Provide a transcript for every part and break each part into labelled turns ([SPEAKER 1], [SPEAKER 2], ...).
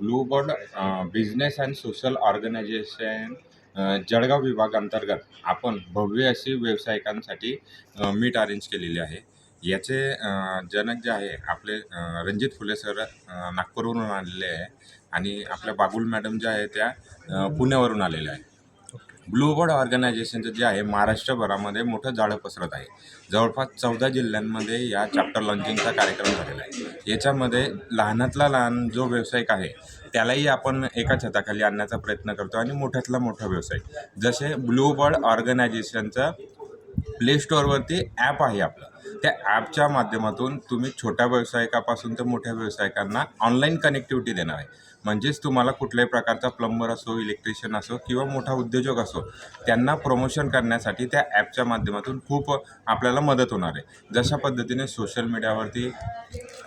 [SPEAKER 1] Bluebird business and social organisation Jalgaon विभाग अंतर्गत आपण भव्य अशी व्यावसायिकांसाठी uh, मीट अरेंज केलेली आहे. याचे uh, जनक जे आहे आपले uh, रणजित फुले सर नागपूरवरून आलेले आहे. आणि आपल्या बागुल मॅडम ज्या आहे त्या पुण्यावरून आलेल्या आहे ब्लूबर्ड ऑर्गनायझेशनचं जे आहे महाराष्ट्रभरामध्ये मोठं जाळं पसरत आहे. जवळपास चौदा जिल्ह्यांमध्ये या चॅप्टर लॉन्चिंगचा कार्यक्रम झालेला आहे. याच्यामध्ये लहानातला लहान जो व्यावसायिक आहे त्यालाही आपण एका छताखाली आणण्याचा प्रयत्न करतो आणि मोठ्यातला मोठा व्यवसाय. जसे ब्लूबर्ड ऑर्गनायझेशनचं प्ले स्टोअरवरती ॲप आहे आपलं. त्या ॲपच्या माध्यमातून तुम्ही छोट्या व्यावसायिकापासून ते मोठ्या व्यावसायिकांना ऑनलाईन कनेक्टिव्हिटी देणार आहे. म्हणजेच तुम्हाला कुठल्याही प्रकारचा प्लंबर असो इलेक्ट्रिशियन असो किंवा मोठा उद्योजक असो त्यांना प्रमोशन करण्यासाठी त्या ॲपच्या माध्यमातून खूप आपल्याला मदत होणार आहे. जशा पद्धतीने सोशल मीडियावरती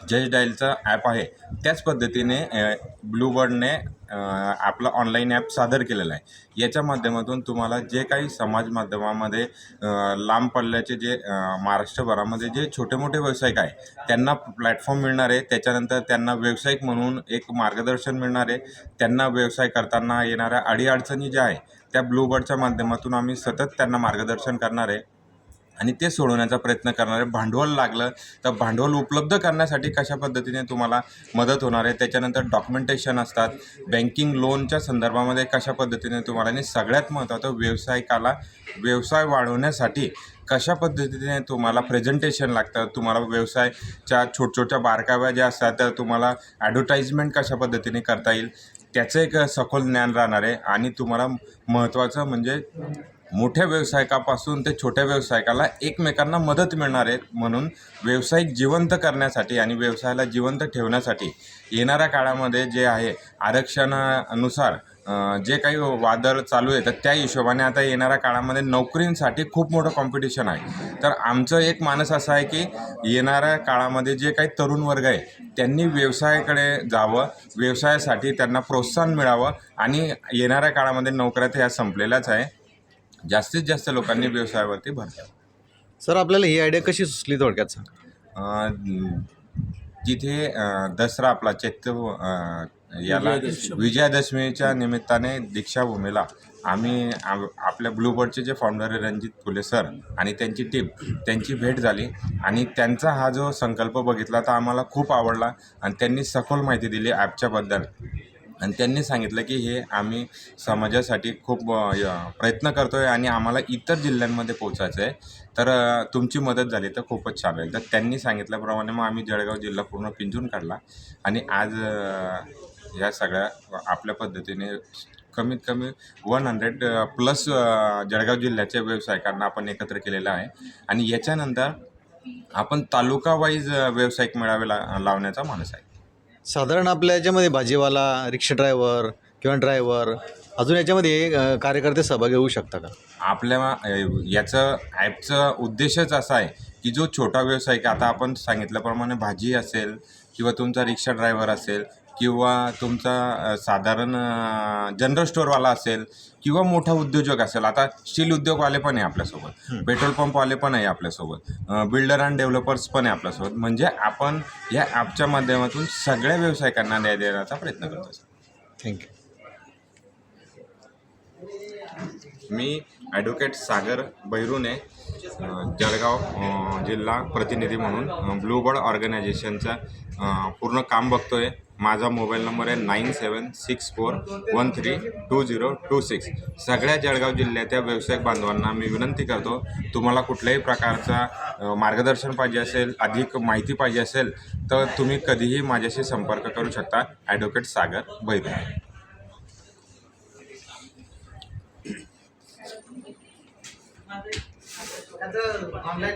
[SPEAKER 1] जज डायलचं ॲप आहे त्याच पद्धतीने ब्लूबर्डने आपलं ऑनलाईन ॲप सादर केलेलं आहे. याच्या माध्यमातून तुम्हाला जे काही समाज माध्यमामध्ये लांब पल्ल्याचे जे महाराष्ट्रभरामध्ये जे छोटे मोठे व्यावसायिक आहे त्यांना प्लॅटफॉर्म मिळणार आहे. त्याच्यानंतर त्यांना व्यावसायिक म्हणून एक मार्गदर्शन मिळणार आहे. त्यांना व्यवसाय करताना येणाऱ्या अडीअडचणी ज्या आहे त्या ब्लूबर्डच्या माध्यमातून आम्ही सतत त्यांना मार्गदर्शन करणार आहे. आणि ते सोडवण्याचा प्रयत्न करणार आहे भांडवल लागलं तर भांडवल उपलब्ध करण्यासाठी कशा पद्धतीने तुम्हाला मदत होणार आहे? त्याच्यानंतर डॉक्युमेंटेशन असतात. बँकिंग लोनच्या संदर्भामध्ये कशा पद्धतीने तुम्हाला आणि सगळ्यात महत्त्वाचं व्यावसायिकाला व्यवसाय वाढवण्यासाठी कशा पद्धतीने तुम्हाला प्रेझेंटेशन लागतं? तुम्हाला व्यवसायच्या छोटछोट्या बारकाव्या ज्या असतात त्या तुम्हाला ॲडव्हर्टाईजमेंट कशा पद्धतीने करता येईल? त्याचं एक सखोल ज्ञान राहणार आहे. आणि तुम्हाला महत्त्वाचं म्हणजे मोठ्या व्यावसायिकापासून ते छोट्या व्यावसायिकाला एकमेकांना मदत मिळणार आहे म्हणून व्यावसायिक जिवंत करण्यासाठी आणि व्यवसायाला जिवंत ठेवण्यासाठी येणाऱ्या काळामध्ये जे आहे आरक्षणानुसार जे काही वादळ चालू आहे तर त्या हिशोबाने आता येणाऱ्या काळामध्ये नोकरींसाठी खूप मोठं कॉम्पिटिशन आहे. तर आमचं एक मानस असं आहे की येणाऱ्या काळामध्ये जे काही तरुण वर्ग आहे त्यांनी व्यवसायाकडे जावं व्यवसायासाठी त्यांना प्रोत्साहन मिळावं आणि येणाऱ्या काळामध्ये नोकऱ्या तर ह्या संपलेल्याच आहे. जास्तीत जास्त लोकांनी व्यवसायावरती भर द्यावा
[SPEAKER 2] सर आपल्याला ही आयडिया कशी सुचली थोडक्यात सांग
[SPEAKER 1] अं, जिथे दसरा आपला चैत्र अं, याला विजयादशमीच्या निमित्ताने दीक्षाभूमीला आम्ही आ- आपल्या ब्लूबर्डचे जे फाउंडर आहे रणजित फुले सर आणि त्यांची टीम त्यांची भेट झाली आणि त्यांचा हा जो संकल्प बघितला तर आम्हाला खूप आवडला आणि त्यांनी सखोल माहिती दिली ॲपच्याबद्दल आणि त्यांनी सांगितलं की हे आम्ही समाजासाठी खूप य- प्रयत्न करतो आहे आणि आम्हाला इतर जिल्ह्यांमध्ये पोचायचं आहे तर तुमची मदत झाली तर खूपच छान होईल. तर त्यांनी सांगितल्याप्रमाणे मग आम्ही जळगाव जिल्हा पूर्ण पिंजून काढला आणि आज या सगळ्या आपल्या पद्धतीने कमीत कमी वन हंड्रेड प्लस जळगाव जिल्ह्याच्या व्यावसायिकांना आपण एकत्र केलेलं आहे. आणि याच्यानंतर आपण तालुका वाईज व्यावसायिक मेळावे ला लावण्याचा मानस आहे.
[SPEAKER 2] साधारण आपल्या याच्यामध्ये भाजीवाला रिक्षा ड्रायव्हर किंवा ड्रायव्हर अजून याच्यामध्ये अ, कार्यकर्ते सहभागी होऊ शकता का?
[SPEAKER 1] आपल्या याचं ॲपचं उद्देशच असा आहे की जो छोटा व्यावसायिक आता आपण सांगितल्याप्रमाणे भाजी असेल किंवा तुमचा रिक्षा ड्रायव्हर असेल किंवा तुमचा साधारण जनरल स्टोअरवाला असेल किंवा मोठा उद्योजक असेल आता स्टील उद्योगवाले पण आहे आपल्यासोबत पेट्रोल पंपवाले पण आहे आपल्यासोबत बिल्डर अँड डेव्हलपर्स पण आहे आपल्यासोबत म्हणजे आपण या ॲपच्या माध्यमातून सगळ्या व्यावसायिकांना न्याय देण्याचा प्रयत्न करतो
[SPEAKER 2] थँक्यू
[SPEAKER 1] मी ॲडव्होकेट सागर बैरुने जळगाव जिल्हा प्रतिनिधी म्हणून ब्लूबर्ड ऑर्गनायझेशनचं पूर्ण काम बघतो आहे माझा मोबाईल नंबर आहे nine seven six four one three two zero two six. सगळ्या जळगाव जिल्ह्याच्या व्यावसायिक बांधवांना मी विनंती करतो तुम्हाला कुठल्याही प्रकारचा मार्गदर्शन पाहिजे असेल अधिक माहिती पाहिजे असेल तर तुम्ही कधीही माझ्याशी संपर्क करू शकता. ॲडव्होकेट सागर आता ऑनलाईन